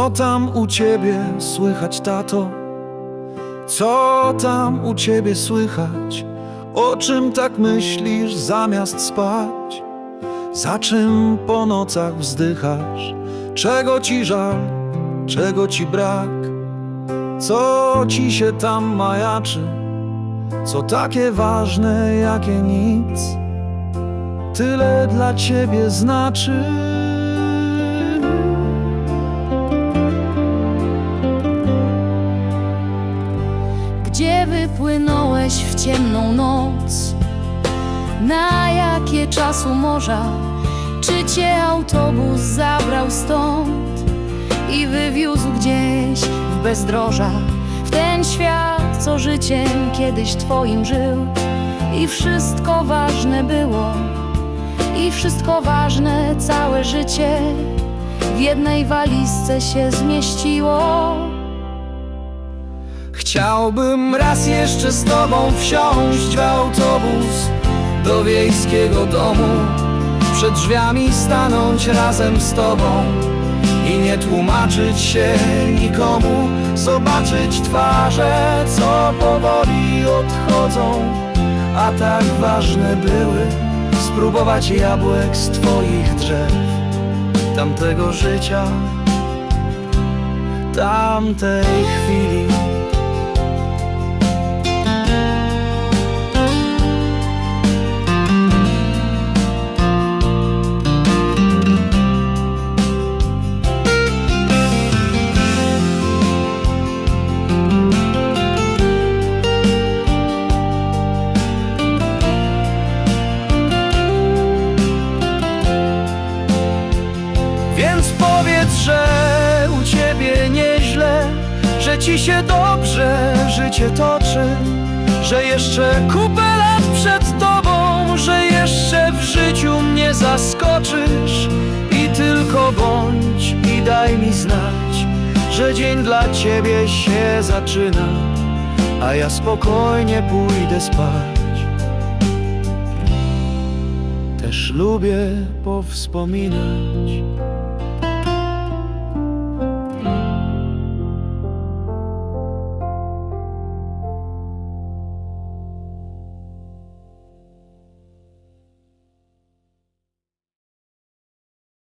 tam u ciebie słychać, tato? Co tam u ciebie słychać? O czym tak myślisz zamiast spać? Za czym po nocach wzdychasz? Czego ci żal? Czego ci brak? Co ci się tam majaczy? Co takie ważne, jakie nic? Tyle dla ciebie znaczy. Wypłynąłeś w ciemną noc? Na jakie czasu morza? Czy cię autobus zabrał stąd i wywiózł gdzieś w bezdroża? W ten świat, co życiem kiedyś twoim żył i wszystko ważne było i wszystko ważne całe życie w jednej walizce się zmieściło. Chciałbym raz jeszcze z tobą wsiąść w autobus do wiejskiego domu. Przed drzwiami stanąć razem z tobą i nie tłumaczyć się nikomu. Zobaczyć twarze, co powoli odchodzą, a tak ważne były. Spróbować jabłek z twoich drzew, tamtego życia, tamtej chwili. Ci się dobrze życie toczy, że jeszcze kupę lat przed tobą, że jeszcze w życiu mnie zaskoczysz i tylko bądź i daj mi znać, że dzień dla ciebie się zaczyna, a ja spokojnie pójdę spać. Też lubię powspominać